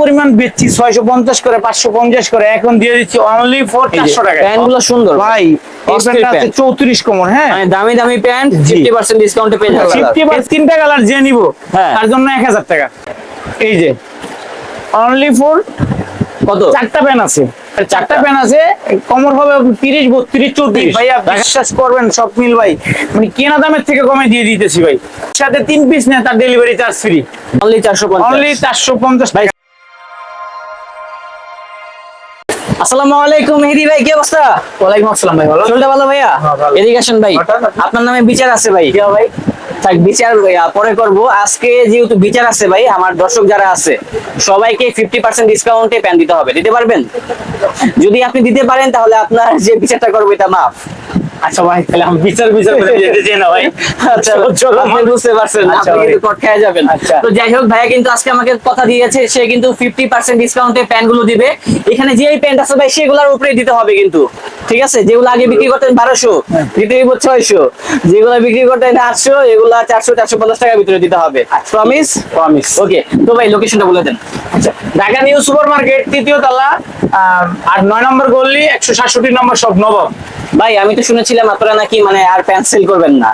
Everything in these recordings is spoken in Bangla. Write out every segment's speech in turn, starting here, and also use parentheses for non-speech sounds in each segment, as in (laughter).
পরিমাণ বেচছি ছয়শো পঞ্চাশ করে পাঁচশো পঞ্চাশ করে এখন দিয়ে দিচ্ছি অনলি ফোর চারশো টাকা। প্যান্টগুলো সুন্দর। ভাই। চৌত্রিশ হ্যাঁ? মানে দামি দামি প্যান্ট ফিফটি পার্সেন্ট ডিসকাউন্টে পেয়ে যাবেন। ফিফটি পার তিনটা কালার যে নিব হ্যাঁ। তার জন্য এক হাজার টাকা। এই যে অনলি ফর কত? চারটা প্যান আছে। চারটা প্যান আছে কমর হবে তিরিশ বত্রিশ চৌত্রিশ। বিশ্বাস করবেন সব মিল ভাই। মানে কেনা দামের থেকে কমে দিয়ে দিতেছি ভাই। সাথে তিন পিস নেয় তার ডেলিভারি চার্জ ফ্রি অনলি চারশো অনলি চারশো পঞ্চাশ ভাই আসসালামু আলাইকুম মেহেদি ভাই কি অবস্থা? ওয়ালাইকুম আসসালাম ভাই ভালো? চলটা ভালো ভাইয়া? হ্যাঁ, এদিকে আসেন ভাই। আপনার নামে বিচার আছে ভাই। ভাই? থাক বিচার পরে করব। আজকে যেহেতু বিচার আছে ভাই আমার দর্শক যারা আছে সবাইকে ফিফটি পার্সেন্ট ডিসকাউন্টে প্যান দিতে হবে। দিতে পারবেন? যদি আপনি দিতে পারেন তাহলে আপনার যে বিচারটা করব এটা মাফ। আচ্ছা ভাই তাহলে আমি বিচার বিচার করে যেতে চাই না ভাই। আচ্ছা চলো আপনি বুঝতে পারছেন আচ্ছা আপনি কিন্তু কট খেয়ে যাবেন। আচ্ছা। তো যাই হোক ভাইয়া কিন্তু আজকে আমাকে কথা দিয়েছে সে কিন্তু ফিফটি পার্সেন্ট ডিসকাউন্টে প্যান্টগুলো দিবে। এখানে যে প্যান্ট আছে ভাই সেগুলোর উপরে দিতে হবে কিন্তু ঠিক আছে? যেগুলো আগে বিক্রি করতেন বারোশো দিতে হইব ছয়শো। যেগুলো বিক্রি করতেন আটশো এগুলো চারশো চারশো পঞ্চাশ টাকার ভিতরে দিতে হবে। প্রমিস প্রমিস ওকে তো ভাই লোকেশনটা বলে দেন। আচ্ছা ঢাকা নিউ সুপার মার্কেট তৃতীয় তলা আহ, আর নয় নম্বর গল্লি একশো সাতষট্টি নম্বর সব নবাব। ভাই আমি তো শুনেছিলাম আপনারা নাকি মানে আর প্যান্ট সেল করবেন না।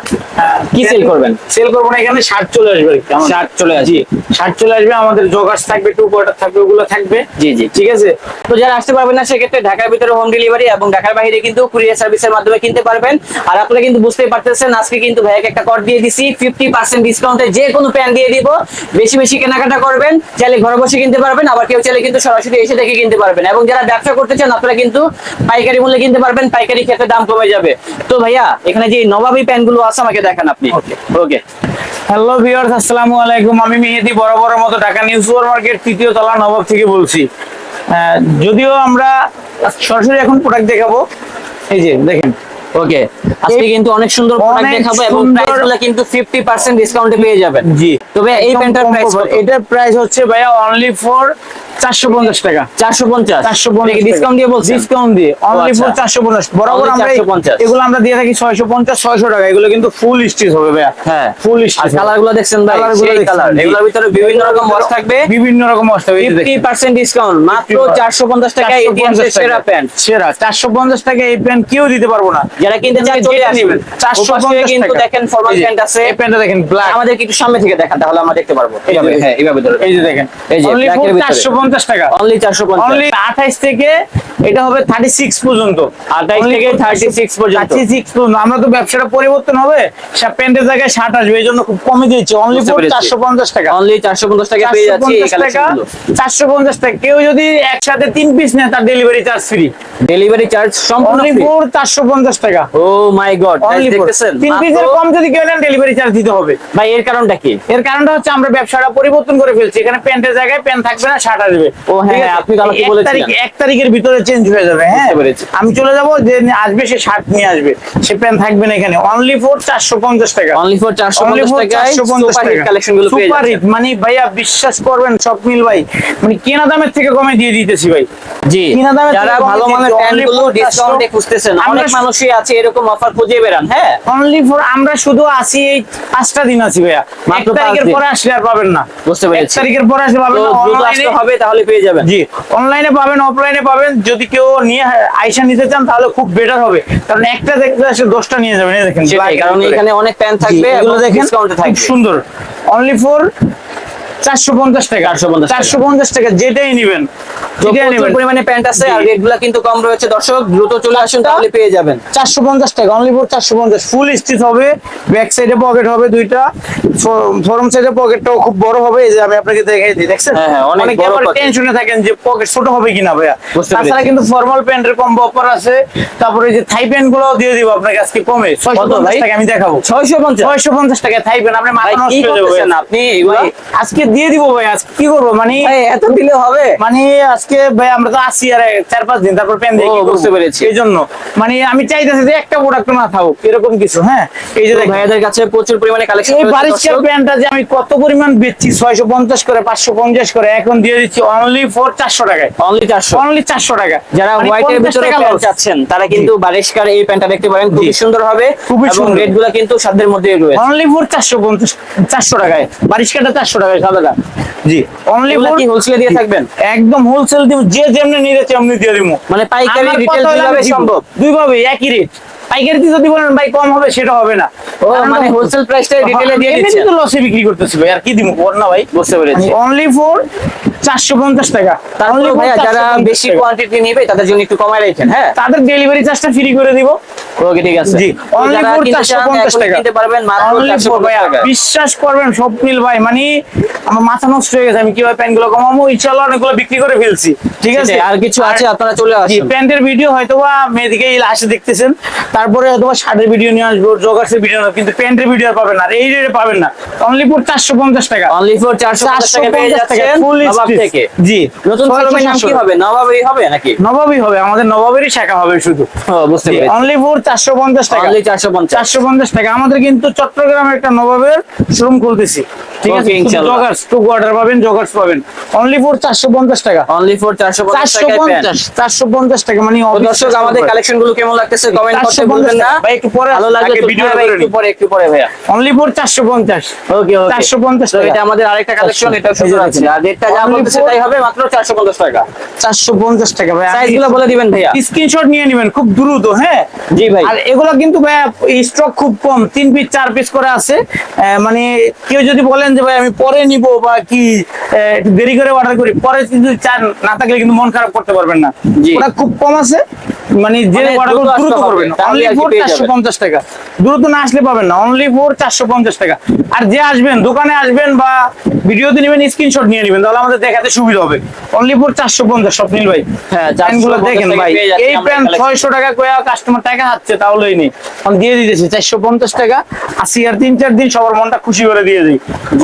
কি সেল করবেন? সেল করব না এখানে শার্ট চলে আসবে শার্ট চলে আসবে। শার্ট চলে আসবে আমাদের জগার্স থাকবে টু কোয়ার্টার থাকবে ওগুলো থাকবে। জি, জি। ঠিক আছে? তো যারা আসতে পারবেন না সেক্ষেত্রে ঢাকার ভিতরে হোম ডেলিভারি এবং ঢাকার বাইরে কিন্তু কুরিয়ার সার্ভিসের মাধ্যমে কিনতে পারবেন। আর আপনারা কিন্তু বুঝতেই পারতেছেন আজকে কিন্তু ভাইয়াকে একটা কর দিয়ে দিছি ফিফটি পার্সেন্ট ডিসকাউন্টে যে কোনো প্যান্ট দিয়ে দিব। বেশি বেশি কেনাকাটা করবেন চাইলে ঘরে বসে কিনতে পারবেন আবার কেউ চাইলে কিন্তু সরাসরি এসে দেখে কিনতে পারবেন। এবং যারা ব্যবসা করতে চান আপনারা কিন্তু পাইকারি মূল্যে কিনতে পারবেন পাইকারি ক্ষেত্রে দাম কমে যাবে। তো ভাইয়া এখানে যে নবাবী প্যানগুলো আছে আমাকে দেখান আপনি। ওকে হ্যালো ভিউয়ার্স আসসালামু আলাইকুম। আমি মেহেদি বড় বড় মতো ঢাকা নিউ সুপার মার্কেট তৃতীয় তলা নবাব থেকে বলছি। যদিও আমরা সরাসরি এখন প্রোডাক্ট দেখাবো। এই যে দেখেন। ওকে আজকে কিন্তু অনেক সুন্দর প্রোডাক্ট দেখাবো এবং সুন্দর- প্রাইসগুলো কিন্তু 50% ডিসকাউন্টে পেয়ে যাবেন। জি। তবে এই কম প্রাইস। এটার প্রাইস হচ্ছে ভাইয়া অনলি ফর চারশো পঞ্চাশ টাকা। 450 চারশো পঞ্চাশ ডিসকাউন্ট দিয়ে বলছেন ডিসকাউন্ট দিয়ে। অনলি। চারশো পঞ্চাশ। বরাবর আমরা এগুলো আমরা দিয়ে থাকি ছয়শো পঞ্চাশ ছয়শো টাকা। এগুলো কিন্তু ফুল স্টিচ হবে ভাইয়া। হ্যাঁ। ফুল স্টিচ কালারগুলো দেখছেন ভাই? Colour গুলো সেই দেখছেন, কালার এগুলোর ভিতরে বিভিন্ন রকম ওয়াশ থাকবে। বিভিন্ন রকম অবস্থা এই যে দেখেন। 50% ডিসকাউন্ট মাত্র 450 টাকায় ইতিহাসের 450 সেরা প্যান্ট সেরা। চারশো পঞ্চাশ টাকা এই প্যান্ট কেউ দিতে পারব না। যারা কিনতে চান চলে আসবেন। নেবেন, 450 450 কিন্তু দেখেন ফরমাল প্যান্ট আছে। এই প্যান্টটা দেখেন ব্ল্যাক আমাদের একটু সামনে থেকে দেখান তাহলে আমরা দেখতে পারব। হ্যাঁ এইভাবে ধরে। এই যে দেখেন। এই যে। চারশো টাকা। অনলি 450 থেকে এটা হবে থার্টি সিক্স পর্যন্ত 28 থেকে 36 পর্যন্ত। পর্যন্ত। আমরা তো ব্যবসাটা পরিবর্তন হবে সব প্যান্টের জায়গায় শার্ট আসবে এই জন্য খুব কমে দিয়েছি। অনলি বুঝতে ফর পেরেছি। চারশো পঞ্চাশ টাকা। অনলি 450 টাকা পেয়ে যাচ্ছি এই কালেকশনগুলো টাকা কেউ যদি একসাথে পিস নেয় তার delivery charge free delivery charge সম্পূর্ণ ফর টাকা। ও মাই গড দেখতেছেন? পিসের কম যদি কেউ নেন ডেলিভারি চার্জ দিতে হবে। ভাই এর কারণটা কি? এর কারণটা হচ্ছে আমরা ব্যবসাটা পরিবর্তন করে ফেলছি। এখানে প্যান্টের জায়গায় প্যান্ট থাকবে না আসবে ও হ্যাঁ, আপনি তো আমাকে বলেছিলেন। তারিখ- এক তারিখের ভিতরে চেঞ্জ হয়ে যাবে হ্যাঁ? আমি চলে যাব যে আসবে সে শার্ট নিয়ে আসবে। সে প্যান্ট থাকবে না এখানে। অনলি ফর চারশো পঞ্চাশ টাকা। অনলি ফর 450 টাকায় সুপার হিট কালেকশনগুলো সুপার হিট মানে ভাইয়া বিশ্বাস করবেন সব মিল ভাই। মানে কেনা দামের থেকে কমে দিয়ে দিতেছি ভাই। জি কিনা দামের যারা ভালো মানের প্যান্টগুলো ডিসকাউন্টে খুঁজতেছেন আমরা অনেক মানুষই আছে এরকম অফার খুঁজে বেড়ান হ্যাঁ? অনলি ফর আমরা শুধু আসি এই পাঁচটা দিন আছি ভাইয়া। মাত্র তারিখের। পরে আসলে আর পাবেন না। বুঝতে এক পেরেছি। তারিখের পরে আসলে পাবেন না। দ্রুত আসতে হবে তাহলে পেয়ে যাবেন। জি। অনলাইনে পাবেন অফলাইনে পাবেন। যদি কেউ নিয়ে আইসা নিতে চান তাহলে খুব বেটার হবে। কারণ একটা দেখতে আসে দশটা নিয়ে যাবেন দেখেন কারণ এখানে অনেক প্যান থাকবে এগুলো দেখেন ডিসকাউন্টে থাকবে। সুন্দর। অনলি ফর চারশো পঞ্চাশ টাকা 450 টাকা। চারশো পঞ্চাশ টাকা যেটাই নিবেন। তো যেটাই প্রচুর নেবেন পরিমাণে প্যান্ট আছে আর রেটগুলো কিন্তু কম রয়েছে। দর্শক দ্রুত চলে আসুন তাহলে পেয়ে যাবেন। চারশো পঞ্চাশ টাকা অনলি ফর চারশো পঞ্চাশ। ফুল স্টিচ হবে ব্যাক সাইডে পকেট হবে দুইটা। ফরম সাইডে পকেটটাও খুব বড় হবে এই যে আমি আপনাকে দেখাই দিই দেখছেন? হ্যাঁ, হ্যাঁ, অনেক অনেকে বড় আবার pocket। টেনশনে থাকেন যে পকেট ছোট হবে কিনা ভাইয়া। তাছাড়া কিন্তু ফর্মাল প্যান্টের কম্বো অফার আছে। তারপরে যে থাই প্যান্টগুলো দিয়ে দিব আপনাকে আজকে কমে। ছয়শো পঞ্চাশ ভাই? টাকা আমি দেখাবো। ছয়শো পঞ্চাশ। ছয়শো পঞ্চাশ টাকা থাই প্যান্ট আপনি মাথা নষ্ট হয়ে আপনি? আজকে দিয়ে দিব ভাই আজকে কি করব? মানে এত দিলে হবে। মানে আজকে ভাই আমরা তো আসি আর চার পাঁচ দিন তারপর প্যান দিয়ে? বুঝতে পেরেছি। এই জন্য মানে আমি চাইতেছি যে একটা প্রোডাক্ট না থাকুক এরকম কিছু হ্যাঁ? এই যে ভাইয়াদের কাছে প্রচুর পরিমাণে কালেকশন এই বারিশার প্যান্টটা যে আমি কত পরিমাণ বেচছি ছয়শো পঞ্চাশ করে পাঁচশো পঞ্চাশ করে এখন দিয়ে দিচ্ছি অনলি ফর চারশো টাকায়। অনলি চারশো। অনলি চারশো টাকা। যারা মানে হোয়াইটের 50 ভিতরে প্যান্ট চাচ্ছেন তারা কিন্তু বারিশকার এই প্যান্টটা দেখতে পারেন খুবই সুন্দর হবে খুবই এবং সুন্দর। রেটগুলো কিন্তু সাধ্যের মধ্যে রয়েছে। অনলি ফর চারশো পঞ্চাশ চারশো টাকায়। বারিশ কাটা চারশো টাকায় সাদা টাকা জি। অনলি এগুলা কি হোলসেলে দিয়ে থাকবেন? একদম হোলসেল দিব যে যেমনি নিতে তেমনি দিয়ে দিব মানে পাইকারি রিটেল দুইভাবে। সম্ভব? দুইভাবে একই রেট পাইকারিতে যদি বলেন ভাই কম হবে সেটা হবে না। ও মানে হোলসেল প্রাইসটা রিটেলে দিয়ে দিচ্ছে? এমনি তো লসে বিক্রি করতেছিল আর কি দিব বল না ভাই। বুঝতে পেরেছি অনলি ফর চারশো পঞ্চাশ টাকা। for ভাইয়া যারা বেশি কোয়ান্টিটি নেবে তাদের জন্য একটু কমায় রাখেন হ্যাঁ? তাদের ডেলিভারি চার্জটা ফ্রি করে দিব। ওকে ঠিক আছে। জি। অনলি যারা ফর কিনতে চারশো চান, পঞ্চাশ এখন টাকা। কিনতে পারবেন মাত্র Only চারশো for ভাইয়া, টাকা। বিশ্বাস করবেন স্বপ্নিল ভাই। মানে আমার মাথা নষ্ট হয়ে গেছে আমি কীভাবে প্যান্টগুলো কমাবো? ইনশাল্লাহ অনেকগুলো বিক্রি করে ফেলছি। ঠিক আছে? আর কিছু আছে আপনারা চলে জি আসুন। প্যান্টের ভিডিও হয়তো বা মেয়েদিকে আসে দেখতেছেন। তারপরে হয়তো বা শার্টের ভিডিও নিয়ে আসব জগার্সের ভিডিও কিন্তু প্যান্টের ভিডিও পাবেন না আর এই রেটে পাবেন না। অনলি ফর চারশো পঞ্চাশ টাকা। অনলি ফর চারশো টাকা পেয়ে 450 টাকা, যাচ্ছেন। stitch। থেকে? জি নতুন শোরুমের নাম কি হবে? নবাবই হবে নাকি? নবাবই হবে আমাদের নবাবেরই শাখা হবে শুধু। বুঝতে পেরেছি। অনলি ফর চারশো পঞ্চাশ টাকা। অনলি চারশো পঞ্চাশ। চারশো পঞ্চাশ টাকা। আমাদের কিন্তু চট্টগ্রামে একটা নবাবের শোরুম খুলতেছি। ঠিক আছে? জগার্স টু কোয়ার্টার পাবেন জগার্স পাবেন। অনলি ফর চারশো পঞ্চাশ টাকা। অনলি ফর চারশো পঞ্চাশ চারশো টাকায় প্যান্ট পঞ্চাশ চারশো পঞ্চাশ টাকা মানে দর্শক আমাদের কালেকশনগুলো কেমন লাগতেছে কমেন্ট করতে 450 ভুলবেন না। ভাই, একটু পরে ভালো তো ভিডিও একটু পরে একটু পরে ভাইয়া। অনলি ফর চারশো পঞ্চাশ। ওকে ওকে। 450 টাকা। এটা আমাদের আরেকটা কালেকশন এটা সুন্দর আছে। আর রেটটা যা বলতেছে তাই হবে মাত্র চারশো পঞ্চাশ টাকা। চারশো পঞ্চাশ টাকা ভাই। সাইজ বলে দিবেন ভাইয়া। স্ক্রিনশট নিয়ে নেবেন খুব দ্রুত হ্যাঁ? জি ভাই। আর এগুলো কিন্তু ভাই স্টক খুব কম তিন পিস পিস করে আছে। মানে কেউ যদি বলেন যে ভাই আমি পরে নিব বা কি দেরি করে অর্ডার করি পরে কিন্তু চান না থাকলে কিন্তু মন খারাপ করতে পারবেন না। ওটা খুব কম আছে। মানে যে মানে অর্ডার দ্রুত দ্রুত করবেন। অনলি ফোর চারশো পঞ্চাশ টাকা। দ্রুত না আসলে পাবেন না। অনলি ফোর চারশো পঞ্চাশ টাকা। আর যে আসবেন দোকানে আসবেন বা ভিডিওতে নেবেন স্ক্রিনশট নিয়ে নেবেন তাহলে আমাদের দেখাতে সুবিধা হবে। অনলি ফোর চারশো পঞ্চাশ সব নীল ভাই। হ্যাঁ, 450 গুলো দেখেন ভাই। এই প্যান্ট ছয়শো টাকা কাস্টমার টাকা হাচ্ছে তাহলেই নেই। আমি দিয়ে দিতেছি চারশো পঞ্চাশ টাকা। আসি আর তিন চার দিন সবার মনটা খুশি করে দিয়ে দিই।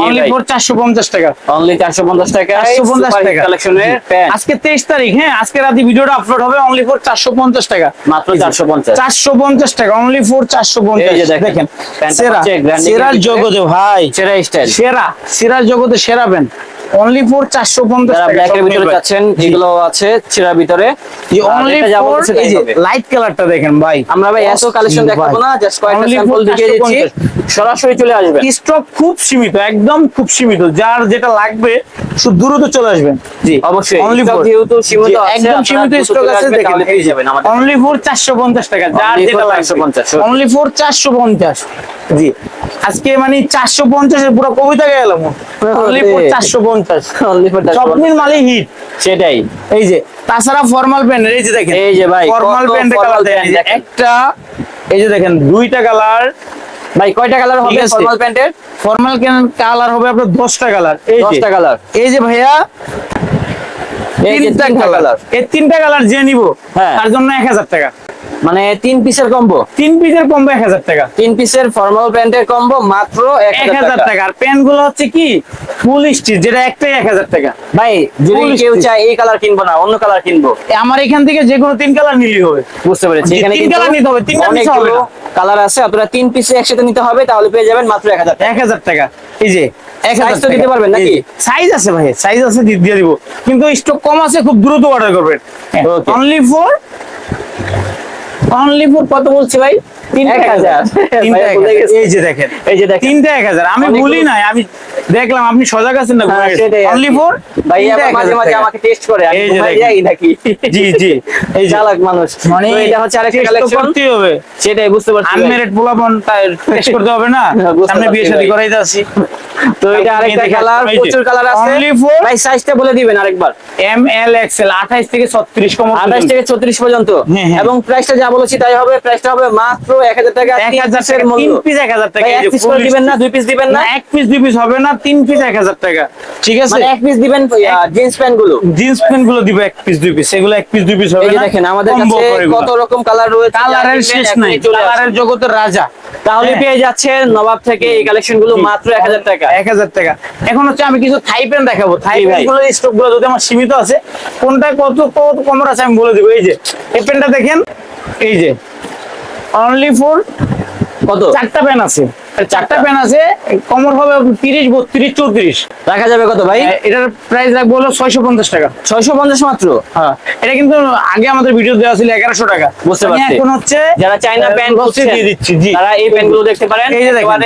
অনলি ফোর চারশো পঞ্চাশ টাকা। অনলি চারশো পঞ্চাশ টাকা চারশো পঞ্চাশ টাকা। কালেকশনের আজকে তেইশ তারিখ হ্যাঁ আজকে রাতে ভিডিওটা আপলোড হবে। অনলি ফোর চারশো পঞ্চাশ টাকা। মাত্র 450 চারশো পঞ্চাশ। টাকা অনলি ফোর চারশো পঞ্চাশ। দেখেন, সেরা সেরার জগতে ভাই সেরা স্টাইল সেরা সেরার জগতে সেরা প্যান্ট অনলি ফোর চারশো পঞ্চাশ যারা টাকা ব্ল্যাকের ভিতরে মিলবে। চাচ্ছেন জি। আছে ছিড়ার ভিতরে। অনলি ফর এই যে লাইট কালারটা দেখেন ভাই। আমরা ভাই এত কালেকশন দেখাবো না জাস্ট কয়েকটা স্যাম্পল for দেখিয়ে দিচ্ছি সরাসরি চলে আসবেন। স্টক খুব সীমিত একদম খুব সীমিত। যার যেটা লাগবে শুধু দ্রুত চলে আসবেন। জি অবশ্যই, অনলি ফর যেহেতু সীমিত আছে, একদম সীমিত স্টক আছে দেখেন। পেয়ে যাবেন আমাদের। অনলি ফর 450 টাকা যার যেটা লাগবে। 450 অনলি ফর 450 জি। আজকে মানে 450 এর পুরো কবিতা গেলাম 450 স্বপ্নের মালে হিট সেটাই। এই যে তাছাড়া ফর্মাল প্যান্ট এই যে দেখেন। এই যে ভাই, ফর্মাল কালার দেখেন। একটা এই যে দেখেন দুইটা কালার ভাই কয়টা কালার হবে। ফর্মাল প্যান্টের ফর্মাল কালার হবে আপনার দশটা কালার এই 10টা কালার এই যে ভাইয়া তিনটা কালার কালার এই তিনটা কালার যে নিব হ্যাঁ। তার জন্য এক হাজার টাকা। মানে তিন পিসের কম্বো তিন পিসের কমবে এক হাজার টাকা। তিন পিসের ফর্মাল প্যান্টের কম্বো মাত্র এক হাজার টাকা। আর প্যান্টগুলো হচ্ছে কি? ফুল স্টিচ যেটা একটাই এক হাজার টাকা। ভাই যদি কেউ। চায় এই কালার কিনবো না অন্য কালার কিনবো। আমার এখান থেকে যে কোনো তিন কালার নিলেই হবে। বুঝতে পেরেছি। এখানে তিন colour নিতে হবে, তিনটা piece হবে না। কালার আছে। আপনারা তিন পিসে একসাথে নিতে হবে তাহলে পেয়ে যাবেন মাত্র এক হাজার এক হাজার টাকা। এই যে এক তো দিতে পারবেন নাকি? সাইজ আছে ভাই সাইজ আছে দিয়ে দিব। কিন্তু স্টক কম আছে খুব দ্রুত অর্ডার করবেন। Okay. Only for only for কত বলছি ভাই? তিনটা এক হাজার। এই যে দেখেন এই যে দেখেন। তিনটা এক হাজার। আমি বলি নাই আমি দেখলাম আপনি সজাগ আছেন না হ্যাঁ, অনলি কি। ফর ভাই মাঝে মাঝে আমাকে টেস্ট করে আমি ঘুমাই যাই নাকি? জি জি এই চালাক মানুষ। মানে এটা হচ্ছে আরেকটা কালেকশন করতেই হবে। সেটাই বুঝতে পারছি ভাই। আনমেরিড পোলাপন টেস্ট করতে হবে না? (laughs) হ্যাঁ, সামনে বিয়ে শাদী। করাইতে আছি তো এটা আরেকটা কালার প্রচুর কালার আছে। অনলি ফর ভাই সাইজটা বলে দিবেন আরেকবার। এম এল এক্সেল 28 থেকে 36 কম আঠাশ থেকে ছত্রিশ পর্যন্ত। হ্যাঁ, হ্যাঁ। এবং প্রাইসটা যা বলেছি তাই হবে। প্রাইসটা হবে মাত্র এক হাজার টাকা এক তিন হাজার পিসের টাকা মূল্য। তিন পিস এক হাজার টাকা এই এক পিস দিবেন না দুই পিস দিবেন না। এক পিস দুই পিস হবে না তিন পিস এক হাজার টাকা। ঠিক আছে? মানে এক পিস দিবেন জিন্স প্যান্টগুলো। জিন্স প্যান্টগুলো দিব এক পিস দুই পিস এগুলো এক পিস দুই পিস হবে দেখেন আমাদের কাছে কত রকম কালার রয়েছে কালারের শেষ নাই। কালারের জগতের রাজা। তাহলে হ্যাঁ। পেয়ে যাচ্ছেন নবাব থেকে এই কালেকশনগুলো মাত্র এক হাজার টাকা। এক হাজার টাকা। এখন হচ্ছে আমি কিছু থাই পেন দেখাবো। থাই ভাই। গুলোর স্টকগুলো যদি আমার সীমিত আছে কোনটা কত কত কমর আছে আমি বলে দিব। এই যে এই পেনটা দেখেন। এই যে অনলি ফর কত? চারটা পেন আছে। চারটা প্যান আছে কমর হবে তিরিশ বত্রিশ চৌত্রিশ রাখা যাবে কত ভাই এটার প্রাইস রাখব হলো ছয়শো পঞ্চাশ টাকা ছয়শো পঞ্চাশ মাত্র হ্যাঁ এটা কিন্তু আগে আমাদের ভিডিও দেওয়া ছিল এগারোশো টাকা বুঝতে পারছি। এখন হচ্ছে যারা চাইনা প্যান্ট লসে দিয়ে দিচ্ছি জি তারা এই প্যান্টগুলো দেখতে পারেন এই যে দেখেন।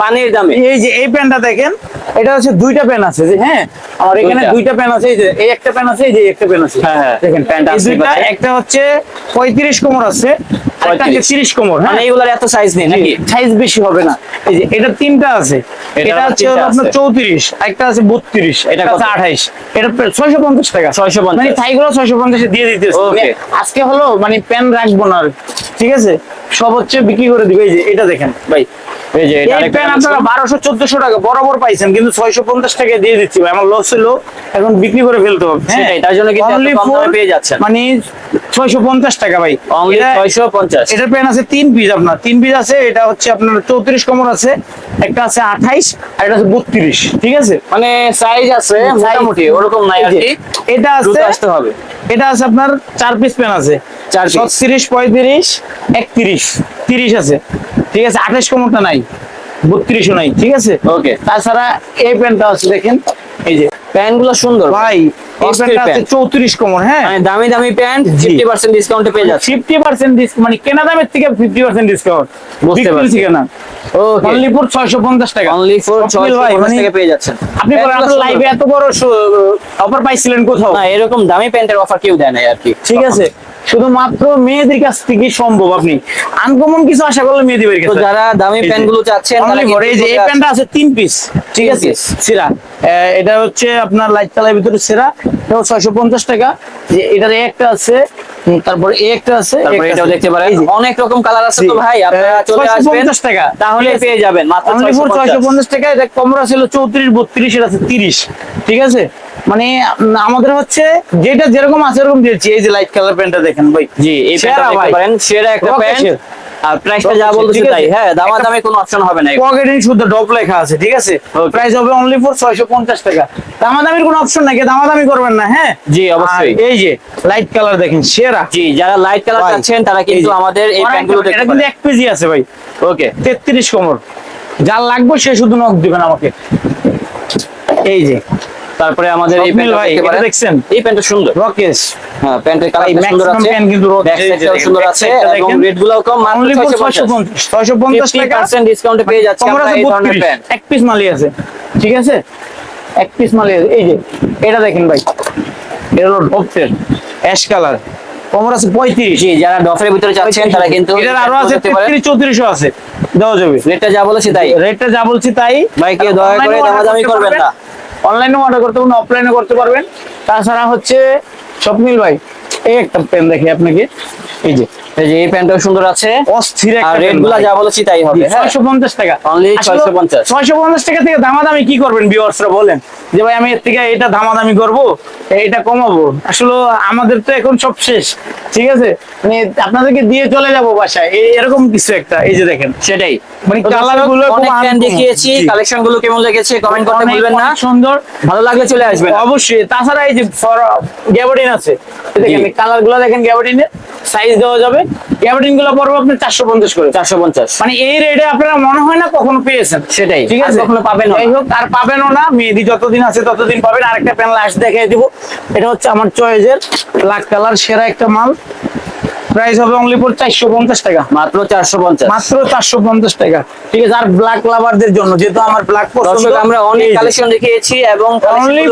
পানির দামে এই যে এই প্যানটা দেখেন এটা হচ্ছে দুইটা প্যান আছে যে হ্যাঁ আমার এখানে দুইটা। দুইটা প্যান আছে এই যে এই একটা প্যান আছে এই যে একটা প্যান আছে হ্যাঁ, হ্যাঁ। দেখেন প্যান্ট আছে একটা হচ্ছে পঁয়ত্রিশ কোমর আছে একটা হচ্ছে 35 তিরিশ কোমর হ্যাঁ? মানে এইগুলার এত সাইজ নেই নাকি? সাইজ বেশি হবে না। এই যে এটা তিনটা আছে। এটা আপনার আছে। চৌত্রিশ একটা আছে বত্রিশ এটা এটা কত? আছে আঠাইশ। এটা ছয়শো পঞ্চাশ টাকা। 650 মানে থাইগুলো ছয়শো এ দিয়ে দিতেছে। Okay. মানে আজকে হলো মানে প্যান রাখব না ঠিক আছে? সব হচ্ছে বিক্রি করে দিবে। এই যে এটা দেখেন ভাই। এই যে এটা এই আরেকটা প্যান কালেকশন। আপনারা বারোশো চোদ্দশো টাকা বরাবর পাইছেন কিন্তু ছয়শো পঞ্চাশ টাকা দিয়ে দিচ্ছি। আমার লস হলো এখন বিক্রি করে ফেলতে হবে। হ্যাঁ? তার জন্য পেয়ে যাচ্ছেন। মানে ছয়শো পঞ্চাশ টাকা ভাই। ছয়শো পঞ্চাশ। এটার প্যান আছে তিন পিস আপনার। তিন পিস আছে এটা হচ্ছে আপনার চৌত্রিশ কোমর আছে একটা আছে আঠাইশ আর এটা আছে বত্রিশ। ঠিক আছে? মানে সাইজ আছে মোটামুটি ওরকম নাই এটা আছে আসতে হবে। এটা আছে আপনার চার পিস প্যান আছে। চার ছত্রিশ পঁয়ত্রিশ একত্রিশ। তিরিশ আছে। ঠিক আছে আঠাইশ কোমরটা নাই বত্রিশও নাই ঠিক আছে? ওকে তাছাড়া এই প্যান্টটা আছে দেখেন। এই যে প্যান্টগুলো সুন্দর। ভাই। চৌত্রিশ হ্যাঁ? মানে দামি দামি প্যান্ট। ফিফটি পার্সেন্ট ডিসকাউন্টে পেয়ে যাচ্ছে ফিফটি পার্সেন্ট মানে কেনা দামের থেকে ফিফটি পার্সেন্ট ডিসকাউন্ট বুঝতে পারছি। কেনা। ওকে অনলি ফর ছয়শো পঞ্চাশ টাকা। অনলি ফর মানে পেয়ে যাচ্ছেন। আপনি। লাইভে এত বড় অফার পাইছিলেন কোথাও? না এরকম দামি প্যান্টের অফার কেউ দেয় না আর কি। ঠিক আছে। শুধুমাত্র মেয়েদের কাছ থেকে সম্ভব আপনি আনকমন কিছু আশা করলে মেয়েদের কাছে যারা দামি প্যান্টগুলো চাচ্ছেন এই যে এই প্যান্টটা আছে তিন পিস ঠিক আছে। সিরা। এটা হচ্ছে আপনার লাইট কালার ভিতরে সেরা এটা ছয়শো পঞ্চাশ টাকা। যে এটার একটা আছে তারপরে এই একটা আছে এটাও দেখতে পারেন। অনেক রকম কালার আছে তো ভাই আপনারা চলে আসবেন। 650 টাকা। তাহলে পেয়ে যাবেন মাত্র Only for 650 650 টাকা এটা কমরা ছিল চৌত্রিশ বত্রিশ এটা আছে তিরিশ ঠিক আছে? মানে আমাদের হচ্ছে যেটা যেরকম আছে এরকম দিয়েছি এই যে লাইট কালার প্যান্টটা দেখেন ভাই। জি এই প্যান্টটা দেখতে পারেন সেরা একটা প্যান্ট আর প্রাইসটা যা shell, তাই। হ্যাঁ দামা দামে কোনো অপশন হবে না পকেটিং শুদ্ধ ডপ লেখা আছে ঠিক আছে? প্রাইস হবে অনলি ফর ছয়শো পঞ্চাশ টাকা। দামাদামির কোনো অপশন নাই দামাদামি করবেন না হ্যাঁ? জি, অবশ্যই। এই যে লাইট কালার দেখেন সেরা। জি যারা লাইট কালার চাচ্ছেন তারা কিন্তু আমাদের এই প্যান্টগুলো এটা কিন্তু পারেন। এক কেজি আছে ভাই। ওকে তেত্রিশ কোমর। যার লাগবে সে শুধু নখ দিবেন আমাকে। এই যে। তারপরে আমাদের এই ভাই, এটা দেখছেন? এই প্যান্টটা সুন্দর। রকেশ হ্যাঁ প্যান্টের ভাই, কালারটা সুন্দর আছে। প্যান্ট কিন্তু দেখেন, সুন্দর আছে এবং। রেট গুলোও কম মাত্র 650 650 650 টাকা। 50% ডিসকাউন্টে পেয়ে যাচ্ছে আমরা এই ধরনের প্যান্ট এক পিস মালি আছে ঠিক আছে? এক পিস মালি আছে। এই যে এটা দেখেন ভাই। এটা হলো ডপটের অ্যাশ কালার কমর আছে 35 জি যারা ডফের ভিতরে চাচ্ছেন তারা কিন্তু এটার আরও আছে। 33 34 আছে। দেওয়া যাবে। রেটটা যা বলেছি তাই। রেটটা যা বলছি তাই। ভাই, কেউ দয়া করে দামাদামি করবেন না। অনলাইনে অর্ডার করতে পারবেন অফলাইনে করতে পারবেন। তাছাড়া হচ্ছে স্বপ্নিল ভাই এই একটা পেন দেখি আপনাকে। এই যে এই যে এই প্যান্টটাও সুন্দর আছে। অস্থির একটা রেটগুলা যা বলেছি তাই হবে হ্যাঁ। ছয়শো পঞ্চাশ টাকা। Only 650 ছয়শো পঞ্চাশ। টাকা থেকে দামাদামি কি করবেন ভিউয়ার্সরা বলেন? যে ভাই আমি এর থেকে এটা দামাদামি করব এটা কমাবো। আসলে আমাদের তো এখন সব শেষ ঠিক আছে? মানে আপনাদেরকে দিয়ে চলে যাব বাসায়। এরকম কিছু একটা এই যে দেখেন। সেটাই। মানে দর্শক, গুলো অনেক দেখিয়েছি কালেকশনগুলো কেমন লেগেছে কমেন্ট করতে ভুলবেন না। সুন্দর। ভালো লাগলে চলে আসবেন। অবশ্যই। তাছাড়া এই যে গ্যাবার্ডিন আছে। দেখেন। কালারগুলো দেখেন সাইজ দেওয়া যাবে। গুলো চারশো পঞ্চাশ করে। চারশো পঞ্চাশ। মানে এই রেটে আপনারা মনে হয় না কখনো পেয়েছেন। সেটাই। ঠিক আছে? কখনো পাবেন যাই হোক আর পাবেনও না। মেহেদি যতদিন আছে ততদিন পাবেন। আরেকটা দিব। এটা হচ্ছে আমার চয়েজের ব্ল্যাক কালার সেরা একটা মাল। প্রাইস হবে অনলি টাকা। মাত্র 450 মাত্র 450 টাকা। ঠিক আছে? আর ব্ল্যাক লাভারদের জন্য যেহেতু আমার ব্ল্যাক পছন্দ আমরা অনেক কালেকশন রেখেছি এবং অনলি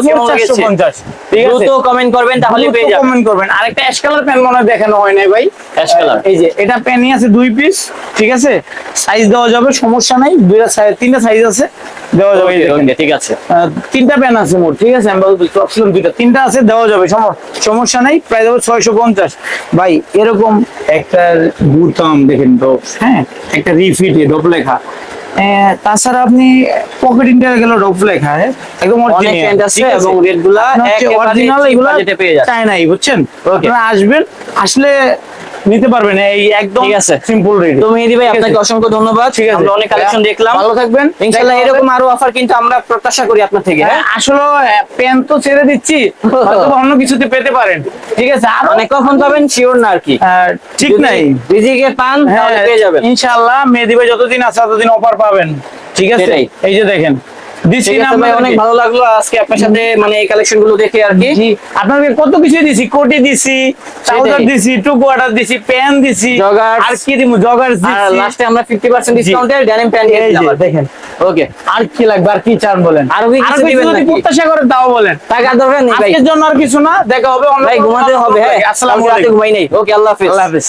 দ্রুত কমেন্ট করবেন তাহলে পেয়ে যাবেন। কমেন্ট করবেন। আরেকটা অ্যাশ কালার প্যান মনে দেখানো হয় নাই ভাই। Ash color। এই যে এটা প্যানই আছে দুই পিস ঠিক আছে? সাইজ দেওয়া যাবে সমস্যা নাই। দুইটা সাইজ তিনটা সাইজ আছে দেওয়া যাবে। এই Okay, দেখেন। okay, ঠিক আছে। তিনটা প্যান আছে মোট ঠিক আছে? আমি বলছি দুইটা। তিনটা আছে দেওয়া যাবে সমস্যা নাই। প্রায় দেবো ছয়শো পঞ্চাশ। ভাই এরকম একটা বুতাম দেখেন ডপ হ্যাঁ। একটা রিফিটে ডপ লেখা তাছাড়া আপনি পকেট গেল ডপ লেখা হ্যাঁ? একদম অরিজিনাল আছে? এবং রেটগুলা আপনার একেবারে original এগুলা পেয়ে যাচ্ছে চায় নাই বুঝছেন? আপনারা আসবেন আসলে নিতে পারবেন এই একদম ঠিক আছে। সিম্পল রেট তো মেহেদি ভাই আপনাকে অসংখ্য ধন্যবাদ। ঠিক আছে। অনেক কালেকশন দেখলাম। ভালো থাকবেন। ইনশাআল্লাহ এরকম আরও অফার কিন্তু আমরা প্রত্যাশা করি আপনার থেকে হ্যাঁ? হ্যাঁ, আসলে প্যান তো ছেড়ে দিচ্ছি হয়তো অন্য কিছুতে পেতে পারেন। ঠিক আছে আর মানে কখন পাবেন? শিওর না আর কি। ঠিক নাই। রিজিকে পান তাহলে হ্যাঁ পেয়ে যাবেন। ইনশাআল্লাহ মেহেদি ভাই যতদিন আছে ততদিন অফার পাবেন। ঠিক আছে। এই যে দেখেন। না ভাই অনেক ভালো লাগল আজকে আপনার সাথে মানে এই কালেকশনগুলো দেখে আর কি। আপনাকে কত কিছু দিছি কোটি দিছি দিছি টু কোয়ার্টার দিছি প্যান দিছি। আর কি দিব জগার আর লাস্টে আমরা 50% ডিসকাউন্টে দিলাম দেখেন। ওকে আর কি লাগবে আর কি চান বলেন? আরও কি কিছু দিবেন নাকি? প্রত্যাশা করে দাও বলেন। টাকা দরকার নেই ভাই। আজকের জন্য আর কিছু না দেখা হবে অন্য ভাই ঘুমাতে হবে হ্যাঁ। আসসালামু আলাইকুম। ঘুমাই নেই। ওকে আল্লাহ হাফেজ। আল্লাহ হাফেজ।